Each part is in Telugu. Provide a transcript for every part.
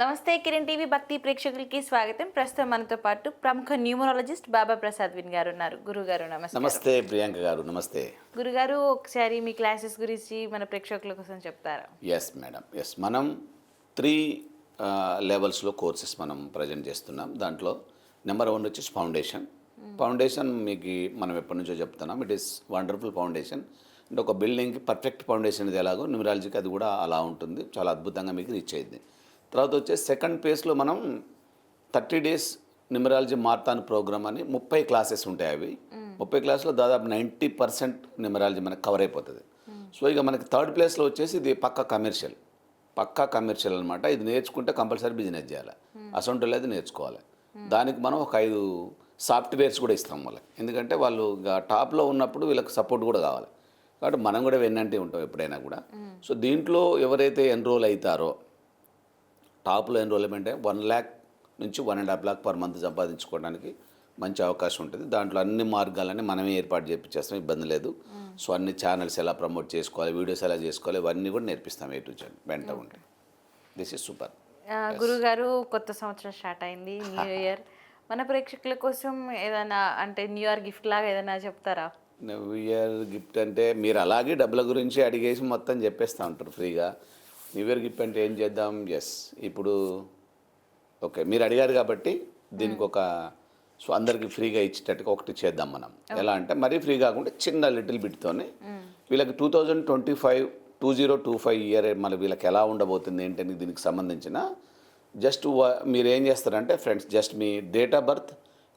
నమస్తే కిరణ్ టీవీ భక్తి ప్రేక్షకులకి స్వాగతం. ప్రస్తుతం మనతో పాటు ప్రముఖ న్యూమరాలజిస్ట్ బాబా ప్రసాద్ విన్ గారు ఉన్నారు. గురుగారు నమస్తే నమస్తే ప్రియాంక గారు నమస్తే. గురుగారు ఒకసారి మీ క్లాసెస్ గురించి మన ప్రేక్షకుల కోసం చెప్తారా? ఎస్ మేడం ఎస్ మనం త్రీ లెవెల్స్లో కోర్సెస్ మనం ప్రజెంట్ చేస్తున్నాం. దాంట్లో నెంబర్ వన్ వచ్చేసి ఫౌండేషన్ ఫౌండేషన్ మీకు మనం ఎప్పటి నుంచో చెప్తున్నాం. ఇట్ ఈస్ వండర్ఫుల్ ఫౌండేషన్ అంటే ఒక బిల్డింగ్కి పర్ఫెక్ట్ ఫౌండేషన్ ఇది ఎలాగో న్యూమరాలజీకి అది కూడా అలా ఉంటుంది. చాలా అద్భుతంగా మీకు రీచ్ అయింది తర్వాత వచ్చేసి సెకండ్ పేస్లో మనం thirty days numerology marathon program అని ముప్పై క్లాసెస్ ఉంటాయి అవి. ముప్పై క్లాసులో దాదాపు నైంటీ పర్సెంట్ న్యూమరాలజీ మనకు కవర్ అయిపోతుంది. సో ఇక మనకి థర్డ్ ప్లేస్లో వచ్చేసి ఇది పక్కా కమర్షియల్. పక్కా కమర్షియల్ అనమాట ఇది నేర్చుకుంటే కంపల్సరీ బిజినెస్ చేయాలి. అసొంటి అది నేర్చుకోవాలి. దానికి మనం ఒక ఐదు సాఫ్ట్వేర్స్ కూడా ఇస్తాం వాళ్ళకి. ఎందుకంటే వాళ్ళు ఇక టాప్లో ఉన్నప్పుడు వీళ్ళకి సపోర్ట్ కూడా కావాలి. కాబట్టి మనం కూడా వెన్నంటే ఉంటాం ఎప్పుడైనా కూడా. సో దీంట్లో ఎవరైతే ఎన్రోల్ అవుతారో టాప్లో ఎన్రోల్మెంట్ వన్ ల్యాక్ నుంచి one and half lakh per month సంపాదించుకోవడానికి మంచి అవకాశం ఉంటుంది. దాంట్లో అన్ని మార్గాలన్నీ మనమే ఏర్పాటు చేపించేస్తాం ఇబ్బంది లేదు. సో అన్ని ఛానల్స్ ఎలా ప్రమోట్ చేసుకోవాలి వీడియోస్ ఎలా చేసుకోవాలి ఇవన్నీ కూడా నేర్పిస్తాం ఏ టు జెడ్ వెంట ఉంటే. దిస్ ఇస్ సూపర్ గురుగారు కొత్త సంవత్సరం స్టార్ట్ అయింది న్యూ ఇయర్ మన ప్రేక్షకుల కోసం ఏదైనా అంటే న్యూ ఇయర్ గిఫ్ట్ లాగా ఏదైనా చెప్తారా? న్యూ ఇయర్ గిఫ్ట్ అంటే మీరు అలాగే డబ్బుల గురించి అడిగేసి మొత్తం చెప్పేస్తూ ఉంటారు ఫ్రీగా. న్యూ ఇయర్ గిఫ్ట్ అంటే ఏం చేద్దాం? ఎస్ ఇప్పుడు ఓకే మీరు అడిగారు కాబట్టి దీనికి ఒక సో అందరికి ఫ్రీగా ఇచ్చేటట్టుగా ఒకటి చేద్దాం మనం. ఎలా అంటే మరీ ఫ్రీ కాకుండా చిన్న లిటిల్ బిట్తోనే వీళ్ళకి two thousand twenty five two zero two five year మళ్ళీ వీళ్ళకి ఎలా ఉండబోతుంది ఏంటని దీనికి సంబంధించిన జస్ట్ మీరు ఏం చేస్తారంటే ఫ్రెండ్స్ జస్ట్ మీ డేట్ ఆఫ్ బర్త్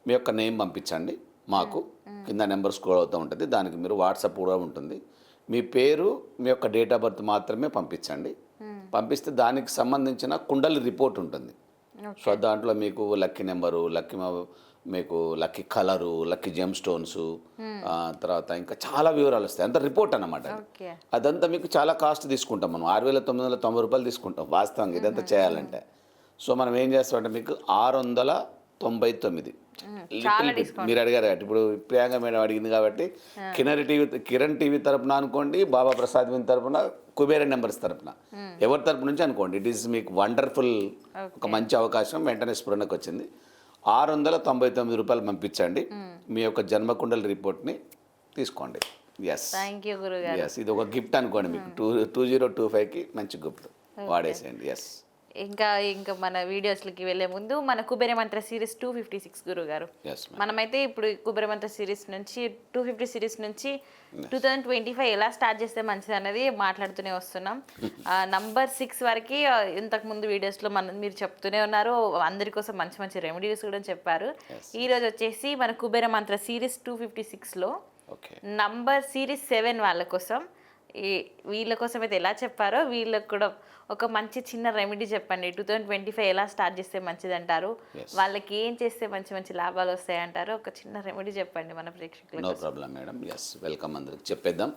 మీ యొక్క నేమ్ పంపించండి మాకు. కింద నెంబర్ స్క్రోల్ అవుతూ ఉంటుంది. దానికి మీరు వాట్సాప్ కూడా ఉంటుంది. మీ పేరు మీ యొక్క డేట్ ఆఫ్ బర్త్ మాత్రమే పంపించండి. పంపిస్తే దానికి సంబంధించిన కుండలి రిపోర్ట్ ఉంటుంది. సో దాంట్లో మీకు లక్కీ నెంబరు లక్కీ మీకు lucky colour lucky gem stones తర్వాత ఇంకా చాలా వివరాలు వస్తాయి. అంత రిపోర్ట్. ఓకే. అదంతా మీకు చాలా కాస్ట్ తీసుకుంటాం మనం. ఆరు వేల తొమ్మిది వందల తొంభై రూపాయలు తీసుకుంటాం వాస్తవంగా ఇదంతా చేయాలంటే. సో మనం ఏం చేస్తామంటే మీకు ఆరు వందల తొంభై తొమ్మిది. మీరు అడిగారు కాబట్టి. ఇప్పుడు ప్రియాంక మేడం అడిగింది కాబట్టి కిరణ్ టీవీ కిరణ్ టీవీ తరపున అనుకోండి బాబా ప్రసాద్ విన్ తరపున కుబేర నెంబర్స్ తరపున. ఎవరి తరపు నుంచి అనుకోండి. ఇట్ ఈస్ మీకు వండర్ఫుల్ ఒక మంచి అవకాశం వెంటనే స్ఫురణకు వచ్చింది. ఆరు వందల తొంభై తొమ్మిది రూపాయలు పంపించండి. మీ యొక్క జన్మకుండల రిపోర్ట్ని తీసుకోండి. ఎస్ థ్యాంక్ యూ గురుగారు. ఎస్ ఇది ఒక గిఫ్ట్ అనుకోండి మీకు. టూ టూ జీరో టూ ఫైవ్కి మంచి గిఫ్ట్ వాడేసేయండి. ఎస్ ఇంకా ఇంకా మన వీడియోస్లకి వెళ్ళే ముందు మన కుబేర మంత్ర సిరీస్ టూ ఫిఫ్టీ సిక్స్ గురుగారు ఎస్ మనమైతే ఇప్పుడు కుబేర మంత్ర సిరీస్ నుంచి టూ ఫిఫ్టీ సిరీస్ నుంచి టూ థౌజండ్ ట్వంటీ ఫైవ్ ఎలా స్టార్ట్ చేస్తే మంచిది అనేది మాట్లాడుతూనే వస్తున్నాం. నంబర్ సిక్స్ వరకు ఆ, ఇంతకు ముందు వీడియోస్లో మన మీరు చెప్తూనే ఉన్నారు. అందరి కోసం మంచి మంచి రెమెడీస్ కూడా చెప్పారు. ఈ రోజు వచ్చేసి మన కుబేర మంత్ర సిరీస్ టూ ఫిఫ్టీ సిక్స్లో నంబర్ సిరీస్ సెవెన్ వాళ్ళ కోసం ఈ వీళ్ళ కోసం అయితే ఎలా చెప్పారో వీళ్ళకి కూడా ఒక మంచి చిన్న రెమెడీ చెప్పండి. టూ థౌజండ్ ట్వంటీ ఫైవ్ ఎలా స్టార్ట్ చేస్తే మంచిది అంటారు వాళ్ళకి ఏం చేస్తే మంచి మంచి లాభాలు వస్తాయి అంటారు ఒక చిన్న రెమెడీ చెప్పండి మన ప్రేక్షకులకు. No problem madam yes welcome అందరికి. చెప్పేద్దాం.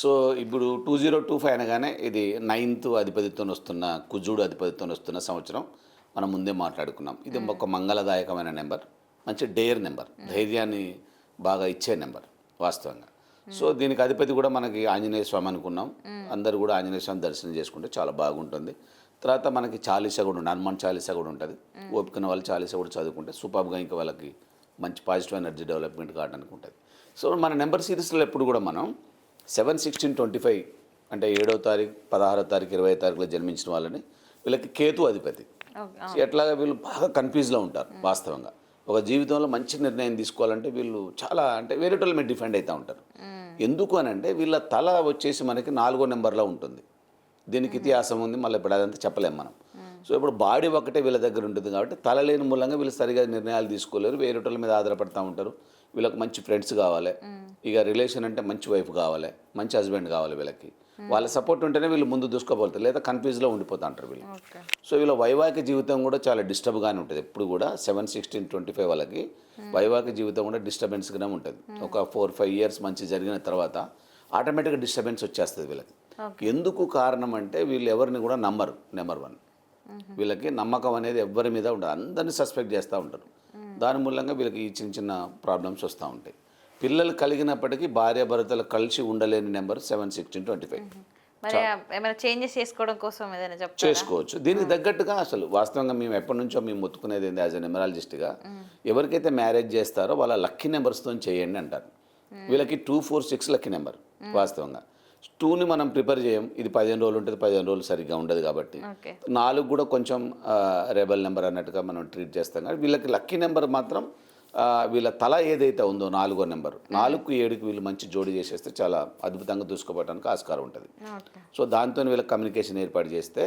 సో ఇప్పుడు టూ జీరో టూ ఫైవ్ అనగానే ఇది నైన్త్ అధిపతితో వస్తున్న కుజుడు అధిపతితో వస్తున్న సంవత్సరం. మనం ముందే మాట్లాడుకున్నాం. ఇది ఒక మంగళదాయకమైన నెంబర్. మంచి డేర్ నెంబర్. ధైర్యాన్ని బాగా ఇచ్చే నెంబర్ వాస్తవంగా. సో దీనికి అధిపతి కూడా మనకి ఆంజనేయ స్వామి అనుకున్నాం. అందరు కూడా ఆంజనేయ స్వామి దర్శనం చేసుకుంటే చాలా బాగుంటుంది. తర్వాత మనకి చాలీసా కూడా ఉంటుంది హనుమాన్ చాలీసా కూడా ఉంటుంది. ఓపికన వాళ్ళు చాలీసా కూడా చదువుకుంటే సూపర్గా ఇంకా వాళ్ళకి మంచి పాజిటివ్ ఎనర్జీ డెవలప్మెంట్ కావడానికి ఉంటుంది. సో మన నెంబర్ సిరీస్లో ఎప్పుడు కూడా మనం సెవెన్ సిక్స్టీన్ ట్వంటీ ఫైవ్ అంటే ఏడో తారీఖు పదహారో తారీఖు ఇరవై తారీఖులో జన్మించిన వాళ్ళని వీళ్ళకి కేతు అధిపతి. ఎట్లాగా వీళ్ళు బాగా కన్ఫ్యూజ్లో ఉంటారు వాస్తవంగా. ఒక జీవితంలో మంచి నిర్ణయం తీసుకోవాలంటే వీళ్ళు చాలా అంటే వేరేటోళ్ళ మీద డిఫెండ్ అవుతూ ఉంటారు. ఎందుకు అని అంటే వీళ్ళ తల వచ్చేసి మనకి నాలుగో నెంబర్లో ఉంటుంది. దీనికి ఇతిహాసం ఉంది మళ్ళీ ఇప్పుడు అదంతా చెప్పలేం మనం. సో ఇప్పుడు బాడీ ఒకటే వీళ్ళ దగ్గర ఉంటుంది కాబట్టి తల లేని మూలంగా వీళ్ళు సరిగా నిర్ణయాలు తీసుకోలేరు వేరేటోళ్ళ మీద ఆధారపడతా ఉంటారు. వీళ్ళకి మంచి ఫ్రెండ్స్ కావాలి. ఇక రిలేషన్ అంటే మంచి వైఫ్ కావాలి మంచి హస్బెండ్ కావాలి వీళ్ళకి. వాళ్ళ సపోర్ట్ ఉంటేనే వీళ్ళు ముందు దూసుకోబోతారు లేదా కన్ఫ్యూజ్లో ఉండిపోతూ ఉంటారు వీళ్ళు. సో వీళ్ళ వైవాహిక జీవితం కూడా చాలా డిస్టర్బ్గానే ఉంటుంది. ఎప్పుడు కూడా సెవెన్ సిక్స్టీన్ ట్వంటీ ఫైవ్ వాళ్ళకి వైవాహిక జీవితం కూడా డిస్టర్బెన్స్గానే ఉంటుంది. ఒక ఫోర్ ఫైవ్ ఇయర్స్ మంచి జరిగిన తర్వాత ఆటోమేటిక్గా డిస్టర్బెన్స్ వచ్చేస్తుంది వీళ్ళకి. ఎందుకు కారణం అంటే వీళ్ళు ఎవరిని కూడా నమ్మరు నెంబర్ వన్ వీళ్ళకి నమ్మకం అనేది ఎవరి మీద ఉండదు. అందరినీ సస్పెక్ట్ చేస్తూ ఉంటారు. దాని మూలంగా వీళ్ళకి ఈ చిన్న చిన్న ప్రాబ్లమ్స్ వస్తూ ఉంటాయి. పిల్లలు కలిగినప్పటికీ భార్య భర్తలు కలిసి ఉండలేని number seven sixteen twenty five ఏమైనా చేంజెస్ చేసుకోవడం కోసం ఏదైనా చేసుకోవచ్చు. దీనికి తగ్గట్టుగా అసలు వాస్తవంగా మేము ఎప్పటి నుంచో మేము మొత్తుకునేది ఏంది యాజ్ అ న్యూమరాలజిస్ట్గా ఎవరికైతే మ్యారేజ్ చేస్తారో వాళ్ళ లక్కీ నెంబర్స్తో చేయండి అంటారు. వీళ్ళకి two four six lucky number వాస్తవంగా. టూని మనం ప్రిపేర్ చేయం. ఇది పదిహేను రోజులు ఉంటుంది పదిహేను రోజులు సరిగ్గా ఉండదు కాబట్టి. నాలుగు కూడా కొంచెం రెబల్ నెంబర్ అన్నట్టుగా మనం ట్రీట్ చేస్తాం. కానీ వీళ్ళకి లక్కీ నెంబర్ మాత్రం వీళ్ళ తల ఏదైతే ఉందో నాలుగో నెంబర్ నాలుగు ఏడుకి వీళ్ళు మంచి జోడి చేసేస్తే చాలా అద్భుతంగా దూసుకోవడానికి ఆస్కారం ఉంటుంది. సో దాంతో వీళ్ళకి కమ్యూనికేషన్ ఏర్పాటు చేస్తే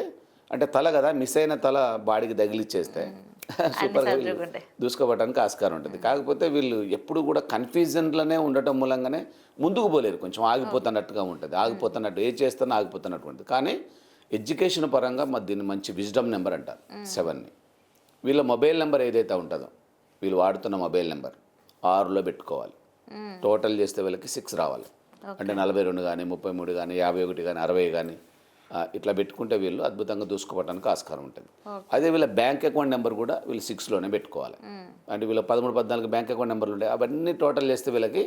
అంటే తల కదా మిస్ అయిన తల బాడీకి తగిలిచ్చేస్తే సూపర్గా వీళ్ళు. దూసుకోవడానికి ఆస్కారం ఉంటుంది. కాకపోతే వీళ్ళు ఎప్పుడు కూడా కన్ఫ్యూజన్లోనే ఉండటం మూలంగానే ముందుకు పోలేరు కొంచెం ఆగిపోతున్నట్టుగా ఉంటుంది. ఆగిపోతున్నట్టు ఏ చేస్తున్నా ఆగిపోతున్నట్టు ఉంటుంది. కానీ ఎడ్యుకేషన్ పరంగా మరి దీన్ని మంచి విజ్డమ్ నెంబర్ అంటారు సెవెన్ని. వీళ్ళ మొబైల్ నెంబర్ ఏదైతే ఉంటుందో వీళ్ళు వాడుతున్న మొబైల్ నెంబర్ ఆరులో పెట్టుకోవాలి. టోటల్ చేస్తే వీళ్ళకి సిక్స్ రావాలి. అంటే నలభై రెండు కానీ ముప్పై మూడు కానీ యాభై ఒకటి కానీ అరవై కానీ ఇట్లా పెట్టుకుంటే వీళ్ళు అద్భుతంగా దూసుకోవడానికి ఆస్కారం ఉంటుంది. అదే వీళ్ళ బ్యాంక్ అకౌంట్ నెంబర్ కూడా వీళ్ళు సిక్స్లోనే పెట్టుకోవాలి. అంటే వీళ్ళ పదమూడు పద్నాలుగు బ్యాంక్ అకౌంట్ నెంబర్లు ఉంటాయి. అవన్నీ టోటల్ చేస్తే వీళ్ళకి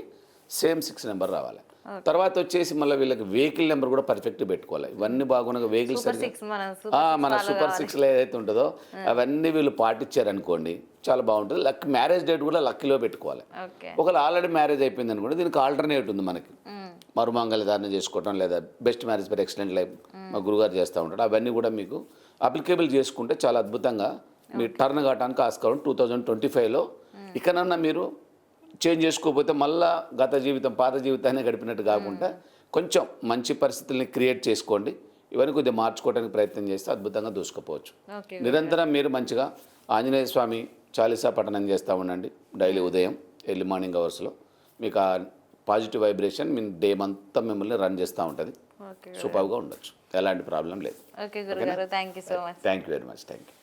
సేమ్ సిక్స్ నెంబర్ రావాలి. తర్వాత వచ్చేసి మళ్ళీ వీళ్ళకి వెహికల్ నెంబర్ కూడా పర్ఫెక్ట్ పెట్టుకోవాలి. ఇవన్నీ బాగున్నా వెహికల్ మన సూపర్ సిక్స్లో ఏదైతే ఉంటుందో అవన్నీ వీళ్ళు పాటించారనుకోండి చాలా బాగుంటుంది. లక్ మ్యారేజ్ డేట్ కూడా లక్కీలో పెట్టుకోవాలి. ఒకవేళ ఆల్రెడీ మ్యారేజ్ అయిపోయింది అనుకోండి దీనికి ఆల్టర్నేట్ ఉంది మనకి. మరుమంగళ ధారణ చేసుకోవటం లేదా best marriage for excellent life మా గురుగారు చేస్తూ ఉంటాడు. అవన్నీ కూడా మీకు అప్లికేబుల్ చేసుకుంటే చాలా అద్భుతంగా మీరు టర్న్ కావడానికి ఆస్కారం టూ థౌజండ్ ట్వంటీ ఫైవ్లో ఇకనన్నా మీరు చేంజ్ చేసుకోకపోతే మళ్ళా గత జీవితం పాత జీవితాన్ని గడిపినట్టు కాకుండా కొంచెం మంచి పరిస్థితుల్ని క్రియేట్ చేసుకోండి. ఇవన్నీ కొద్దిగా మార్చుకోవడానికి ప్రయత్నం చేస్తే అద్భుతంగా దూసుకుపోవచ్చు. నిరంతరం మీరు మంచిగా ఆంజనేయ స్వామి చాలీసా పఠనం చేస్తూ ఉండండి. డైలీ ఉదయం ఎర్లీ మార్నింగ్ అవర్స్లో. మీకు ఆ పాజిటివ్ వైబ్రేషన్ మీ డే అంతా మిమ్మల్ని రన్ చేస్తూ ఉంటుంది. సూపర్గా ఉండొచ్చు. ఎలాంటి ప్రాబ్లం లేదు. ఓకే గురుగారు thank you so much thank you very much thank you